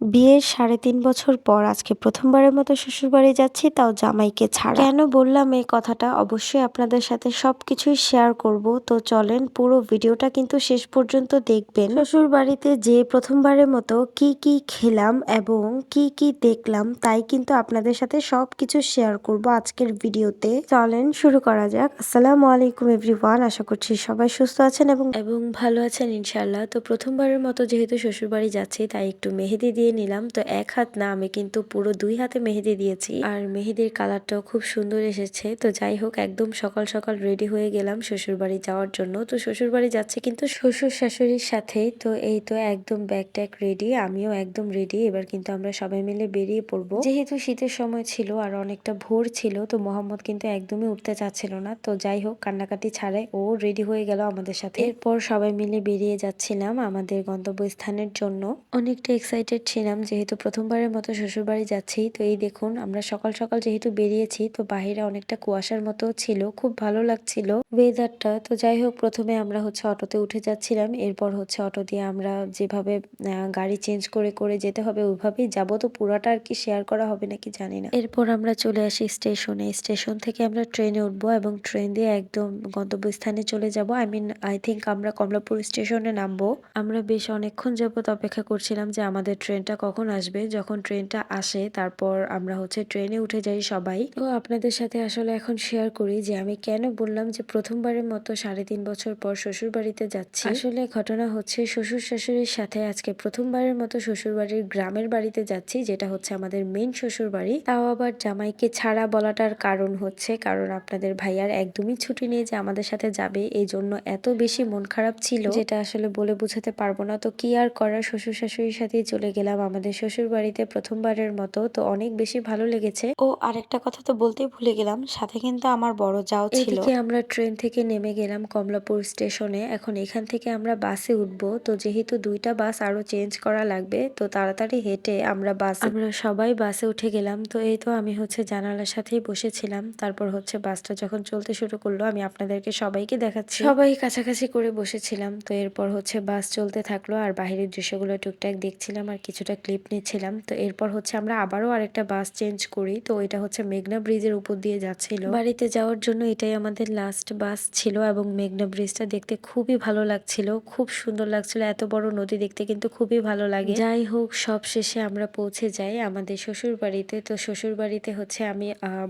বিয়ের সাড়ে তিন বছর পর আজকে প্রথমবারের মতো শ্বশুরবাড়ি যাচ্ছি, তাও জামাইকে ছাড়া। কেন বললাম এই কথাটা? অবশ্যই আপনাদের সাথে সব কিছুই শেয়ার করব। তো চলেন পুরো ভিডিওটা কিন্তু শেষ পর্যন্ত দেখবেন। শ্বশুর বাড়িতে যে প্রথমবারের মতো কি কি খেলাম এবং কি কি দেখলাম, তাই কিন্তু আপনাদের সাথে সব কিছু শেয়ার করব আজকের ভিডিওতে। চলেন শুরু করা যাক। আসসালামু আলাইকুম এভরিওয়ান আশা করছি সবাই সুস্থ আছেন এবং এবং ভালো আছেন ইনশাল্লাহ তো প্রথমবারের মতো যেহেতু শ্বশুরবাড়ি যাচ্ছি, তাই একটু মেহেদি দিয়ে নিলাম। তো এক হাত না, আমি কিন্তু পুরো দুই হাতে মেহেদি দিয়েছি। আর মেহেদির কালারটাও খুব সুন্দর এসেছে। তো যাই হোক, একদম সকাল সকাল রেডি হয়ে গেলাম শ্বশুরবাড়ি যাওয়ার জন্য। তো শ্বশুরবাড়ি যাচ্ছে কিন্তু শ্বশুর শাশুড়ির সাথে। তো এই তো একদম ব্যাগ ট্যাগ রেডি আমিও একদম রেডি এবার কিন্তু আমরা সবাই মিলে বেরিয়ে পড়ব। যেহেতু শীতের সময় ছিল আর অনেকটা ভোর ছিল, তো মোহাম্মদ কিন্তু একদমই উঠতে চাচ্ছিল না। তো যাই হোক, কান্নাকাটি ছাড়াই ও রেডি হয়ে গেল আমাদের সাথে। এরপর সবাই মিলে বেরিয়ে যাচ্ছিলাম আমাদের গন্তব্যস্থানের জন্য। অনেকটা এক্সাইটেড ছিলাম যেহেতু প্রথমবারের মতো শ্বশুরবাড়ি যাচ্ছি, তো এই দেখুন, আমরা সকাল সকাল যেহেতু বেরিয়েছি, তো বাহিরে অনেকটা কুয়াশার মতো ছিল, খুব ভালো লাগছিল ওয়েদারটা তো যাই হোক, প্রথমে আমরা হচ্ছে অটোতে উঠে যাচ্ছিলাম, এরপর হচ্ছে অটো দিয়ে আমরা যেভাবে গাড়ি চেঞ্জ করে করে যেতে হবে ওইভাবেই যাব। তো পুরাটা আর কি শেয়ার করা হবে নাকি জানি না। এরপর আমরা চলে আসি স্টেশনে স্টেশন থেকে আমরা ট্রেনে উঠবো এবং ট্রেন দিয়ে একদম গন্তব্যস্থানে চলে যাব। আই মিন আই থিঙ্ক আমরা কমলাপুর স্টেশনে নামবো। আমরা বেশ অনেকক্ষণ যাবত অপেক্ষা করছিলাম যে আমাদের ট্রেনটা কখন আসবে? যখন ট্রেনটা আসে, তারপর আমরা হচ্ছে ট্রেনে উঠে যাই সবাই। তো আপনাদের সাথে আসলে এখন শেয়ার করি যে আমি কেন বললাম যে প্রথমবারের মতো সাড়ে তিন বছর পর শ্বশুর বাড়িতে যাচ্ছি। আসলে ঘটনা হচ্ছে শ্বশুর শাশুড়ির সাথে আজকে প্রথমবারের মতো শ্বশুর বাড়ির গ্রামের বাড়িতে যাচ্ছি, যেটা হচ্ছে আমাদের মেন শ্বশুর বাড়ি তাও আবার জামাইকে ছাড়া বলাটার কারণ হচ্ছে, কারণ আপনাদের ভাইয়ার একদমই ছুটি নেই যে আমাদের সাথে যাবে এই জন্য এত বেশি মন খারাপ ছিল। যেটা আসলে বলে বোঝাতে পারব না। তো কি আর করার? শ্বশুর শাশুড়ির সাথেই চলে গেলাম আমাদের শ্বশুর বাড়িতে প্রথমবারের মতো তো অনেক বেশি ভালো লেগেছে। ও আরেকটা কথা তো বলতেই ভুলে গেলাম সাথে কিন্তু আমার বড় যাও ছিল। আমরা ট্রেন থেকে নেমে গেলাম কমলাপুর স্টেশনে এখন এখান থেকে আমরা বাসে উঠবো তো যেহেতু দুইটা বাস আরও চেঞ্জ করা লাগবে তো তাড়াতাড়ি হেঁটে আমরা বাস আমরা সবাই বাসে উঠে গেলাম তো এই তো আমি হচ্ছে জানালার সাথেই বসেছিলাম তারপর হচ্ছে বাসটা যখন চলতে শুরু করল আমি আপনাদেরকে সবাইকে দেখাচ্ছি। সবাই কাছাকাছি করে বসেছিলাম তো এরপর হচ্ছে বাস চলতে থাকল আর বাহিরের দৃশ্যগুলো টুকটাক দেখছিলাম আর কিছুটা ক্লিপ নিচ্ছিলাম। তো এরপর হচ্ছে আমরা আবারও আরেকটা বাস চেঞ্জ করি। তো এটা হচ্ছে মেঘনা ব্রিজের উপর দিয়ে যাচ্ছিল। বাড়িতে যাওয়ার জন্য এটাই আমাদের লাস্ট বাস ছিল এবং মেঘনা ব্রিজটা দেখতে খুবই ভালো লাগছিল। খুব সুন্দর লাগছিল। এত বড় নদী দেখতে কিন্তু খুবই ভালো লাগে। যাই হোক, সব শেষে আমরা পৌঁছে যাই আমাদের শ্বশুর বাড়িতে। তো শ্বশুর বাড়িতে হচ্ছে আমি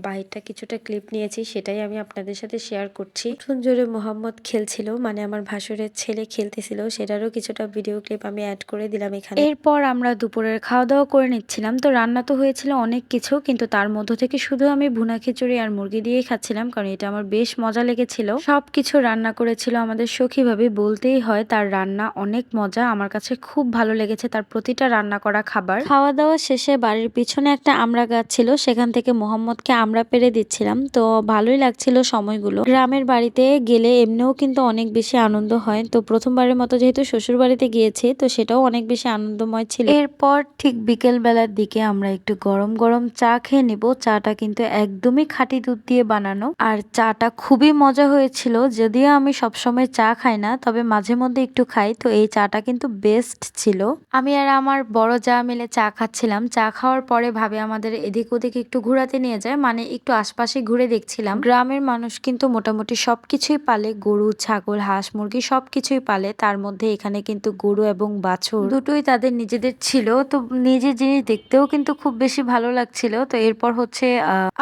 বাহিরটা কিছুটা ক্লিপ নিয়েছি। সেটাই আমি আপনাদের সাথে শেয়ার করছি। ভীষণ জোরে মোহাম্মদ খেলছিল মানে আমার ভাসুরের ছেলে খেলতেছিল। সেটারও কিছুটা ভিডিও ক্লিপ আমি অ্যাড করে দিলাম এখানে। এরপর আমরা দুপুরের খাওয়া দাওয়া করে নিচ্ছিলাম। তো রান্না তো হয়েছিল অনেক কিছু, কিন্তু তার মধ্য থেকে শুধু আমি ভুনা খিচুড়ি আর মুরগি দিয়েই খাচ্ছিলাম, কারণ এটা আমার বেশ মজা লেগেছিল। সব কিছু রান্না করেছিল আমাদের সখী ভাবি, বলতেই হয় তার রান্না অনেক মজা, আমার কাছে খুব ভালো লেগেছে তার প্রতিটা রান্না করা খাবার। খাওয়া দাওয়া শেষে বাড়ির পিছনে একটা আমড়া গাছ ছিল, সেখান থেকে মোহাম্মদকে আমরা পেরে দিচ্ছিলাম, তো ভালোই লাগছিল সময়গুলো। গ্রামের বাড়িতে গেলে এমনিও কিন্তু অনেক বেশি আনন্দ হয়, তো প্রথমবারের মতো যেহেতু শ্বশুর বাড়িতে গিয়েছি, তো সেটাও অনেক বেশি আনন্দময় ছিল। এরপর ঠিক বিকেল বেলার দিকে আমরা একটু গরম গরম চা খেয়ে নিব। চাটা কিন্তু একদমই খাঁটি দুধ দিয়ে বানানো। আর চাটা খুবই মজা হয়েছিল, যদিও আমি সবসময় চা খাই না, তবে মাঝে মধ্যে একটু খাই, তো এই চাটা কিন্তু বেস্ট ছিল। আমি আর আমার বড় যা মিলে চা খাচ্ছিলাম, চা খাওয়ার পরে ভাবে আমাদের এদিক ওদিক একটু ঘোরাতে নিয়ে যায় মানে একটু আশপাশে ঘুরে দেখছিলাম। গ্রামের মানুষ কিন্তু মোটামুটি সবকিছুই পালে, গরু, ছাগল, হাঁস, মুরগি সবকিছুই পালে, তার মধ্যে এখানে কিন্তু গরু এবং বাছুর দুটোই তাদের নিজেদের ছিল। তো নিজের জিনিস দেখতেও কিন্তু খুব বেশি ভালো লাগছিল। তো এরপর হচ্ছে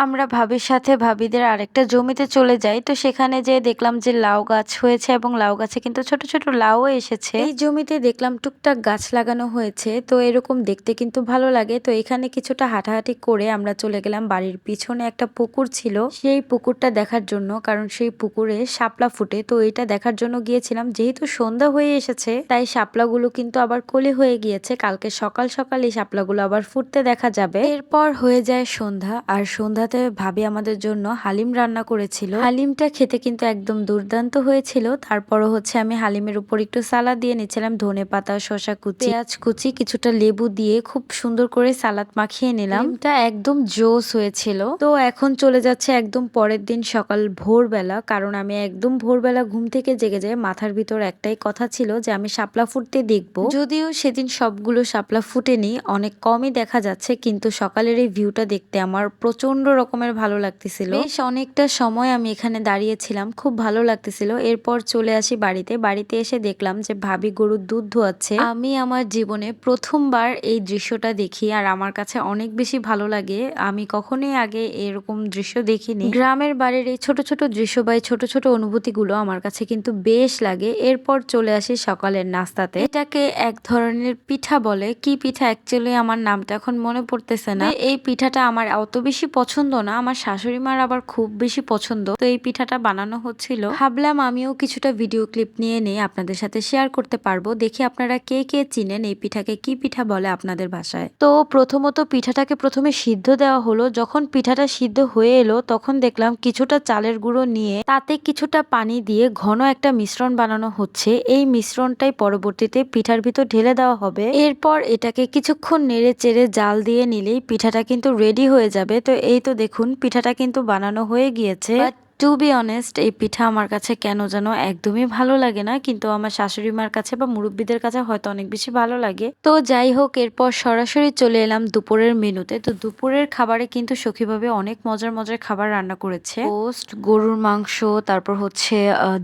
আমরা ভাবির সাথে ভাবিদের আরেকটা জমিতে চলে যাই। তো সেখানে যে দেখলাম যে লাউ গাছ হয়েছে এবং লাউ গাছে কিন্তু ছোট ছোট লাউও এসেছে। এই জমিতে দেখলাম টুকটাক গাছ লাগানো হয়েছে, তো এরকম দেখতে কিন্তু ভালো লাগে। তো এখানে কিছুটা হাঁটাহাঁটি করে আমরা চলে গেলাম বাড়ির পিছনে একটা পুকুর ছিল। সেই পুকুরটা দেখার জন্য, কারণ সেই পুকুরে শাপলা ফুটে। তো এটা দেখার জন্য গিয়েছিলাম। যেহেতু সন্ধ্যা হয়ে এসেছে, তাই শাপলাগুলো কিন্তু আবার কোলে হয়ে গিয়েছে। কালকে সকাল সকাল এই শাপলাগুলো আবার ফুটতে দেখা যাবে। এরপর হয়ে যায় সন্ধ্যা, আর সন্ধ্যাতে ভাবি আমাদের জন্য হালিম রান্না করেছিল। হালিমটা খেতে কিন্তু একদম দুর্দান্ত হয়েছিল। তারপরও হচ্ছে আমি হালিমের উপর একটু সালাদ দিয়ে নিচ্ছিলাম, ধনে পাতা, শসা কুচি, পেঁয়াজ কুচি, কিছুটা লেবু দিয়ে খুব সুন্দর করে সালাদ মাখিয়ে নিলাম। এটা একদম জোস হয়েছিল। তো এখন চলে যাচ্ছে একদম পরের দিন সকাল ভোরবেলা, কারণ আমি একদম ভোরবেলা ঘুম থেকে জেগে যাই মাথার ভিতর একটাই কথা ছিল যে আমি শাপলা ফুটতে দেখব। যদিও সেদিন সবগুলো শাপলা সকালবেলা ফুটেনি, অনেক কমই দেখা যাচ্ছে, কিন্তু সকালের এই ভিউটা দেখতে আমার প্রচণ্ড রকমের ভালো লাগতেছিল। বেশ অনেকটা সময় আমি এখানে দাঁড়িয়েছিলাম, খুব ভালো লাগতেছিল। এরপর চলে আসি বাড়িতে। বাড়িতে এসে দেখলাম যে ভাবি গরুর দুধ ধোয়াচ্ছে। আমি আমার জীবনে প্রথমবার এই দৃশ্যটা দেখি আর আমার কাছে অনেক বেশি ভালো লাগে। আমি কখনোই আগে এরকম দৃশ্য দেখিনি। গ্রামের বাড়ির এই ছোট ছোট দৃশ্য বা এই ছোট ছোট অনুভূতিগুলো আমার কাছে কিন্তু বেশ লাগে। এরপর চলে আসি সকালের নাস্তাতে। এটাকে এক ধরনের পিঠা বলে কি পিঠা অ্যাকচুয়ালি আমার নামটা এখন মনে পড়তেছে না। এই পিঠাটা আমার অত বেশি পছন্দ না, আমার শাশুড়ি মার আবার খুব বেশি পছন্দ। তো এই পিঠাটা বানানো হচ্ছিল। ভাবলাম আমিও কিছুটা ভিডিও ক্লিপ নিয়ে নেই, আপনাদের সাথে শেয়ার করতে পারব। দেখি আপনারা কে কে চিনেন এই পিঠাকে, কি পিঠা বলে আপনাদের ভাষায় তো প্রথমত পিঠাটাকে প্রথমে সিদ্ধ দেওয়া হলো। যখন পিঠাটা সিদ্ধ হয়ে এলো, তখন দেখলাম কিছুটা চালের গুঁড়ো নিয়ে তাতে কিছুটা পানি দিয়ে ঘন একটা মিশ্রণ বানানো হচ্ছে। এই মিশ্রণটাই পরবর্তীতে পিঠার ভিতর ঢেলে দেওয়া হবে। এরপর এটাকে কিছুক্ষণ নেড়ে চেড়ে জাল দিয়ে নিলেই পিঠাটা কিন্তু রেডি হয়ে যাবে। তো এই তো দেখুন, পিঠাটা কিন্তু বানানো হয়ে গিয়েছে। টু বি অনেস্ট এই পিঠা আমার কাছে কেন যেন একদমই ভালো লাগে না, কিন্তু আমার শাশুড়ি মার কাছে বা মুরব্বীদের কাছে হয়তো অনেক বেশি ভালো লাগে। তো যাই হোক, এরপর সরাসরি চলে এলাম দুপুরের মেনুতে। তো দুপুরের খাবারে কিন্তু সখীভাবে অনেক মজার মজার খাবার রান্না করেছে। পোস্ট গরুর মাংস, তারপর হচ্ছে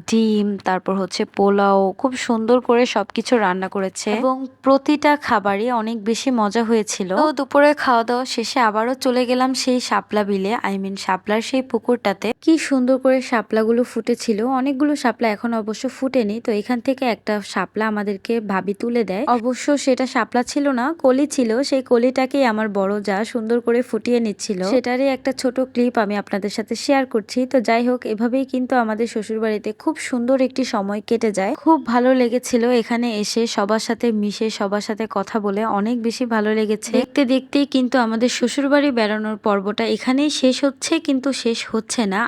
ডিম, তারপর হচ্ছে পোলাও, খুব সুন্দর করে সবকিছু রান্না করেছে। এবং প্রতিটা খাবারই অনেক বেশি মজা হয়েছিল। তো দুপুরে খাওয়া দাওয়া শেষে আবারও চলে গেলাম সেই শাপলা বিলে, আই মিন শাপলার সেই পুকুরটাতে। কি সুন্দর করে শাপলাগুলো ফুটেছিল। অনেকগুলো শাপলা এখন অবশ্য ফুটেনি। তো এখান থেকে একটা শাপলা আমাদেরকে ভাবি তুলে দেয়। অবশ্য সেটা শাপলা ছিল না, কলি ছিল। সেই কলিটাকেই আমার বড় যা সুন্দর করে ফুটিয়ে নিচ্ছিল। সেটারই একটা ছোট ক্লিপ আমি আপনাদের সাথে শেয়ার করছি। তো যাই হোক, এভাবেই কিন্তু আমাদের শ্বশুর বাড়িতে খুব সুন্দর একটি সময় কেটে যায়। খুব ভালো লেগেছিল এখানে এসে সবার সাথে মিশে, সবার সাথে কথা বলে। অনেক বেশি ভালো লেগেছে। দেখতে দেখতেই কিন্তু আমাদের শ্বশুর বাড়ি বেড়ানোর পর্বটা এখানেই শেষ হচ্ছে, কিন্তু শেষ হচ্ছে না।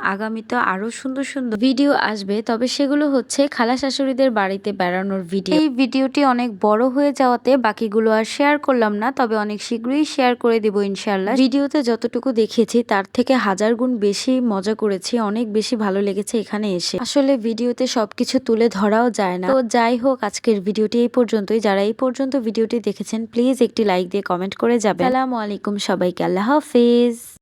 আগামীতে আরও সুন্দর সুন্দর ভিডিও আসবে। তবে সেগুলো হচ্ছে খালা শাশুড়িদের বাড়িতে বেড়ানোর ভিডিও। এই ভিডিওটি অনেক বড় হয়ে যাওয়াতে বাকিগুলো আর শেয়ার করলাম না, তবে অনেক শীঘ্রই শেয়ার করে দিব ইনশাল্লাহ ভিডিওতে যতটুকু দেখিয়েছি তার থেকে হাজার গুণ বেশি মজা করেছি, অনেক বেশি ভালো লেগেছে এখানে এসে। আসলে ভিডিওতে সবকিছু তুলে ধরাও যায় না। তো যাই হোক, আজকের ভিডিওটি এই পর্যন্তই। যারা এই পর্যন্ত ভিডিওটি দেখেছেন, প্লিজ একটি লাইক দিয়ে কমেন্ট করে যাবেন। আসসালামু আলাইকুম সবাইকে, আল্লাহ হাফিজ।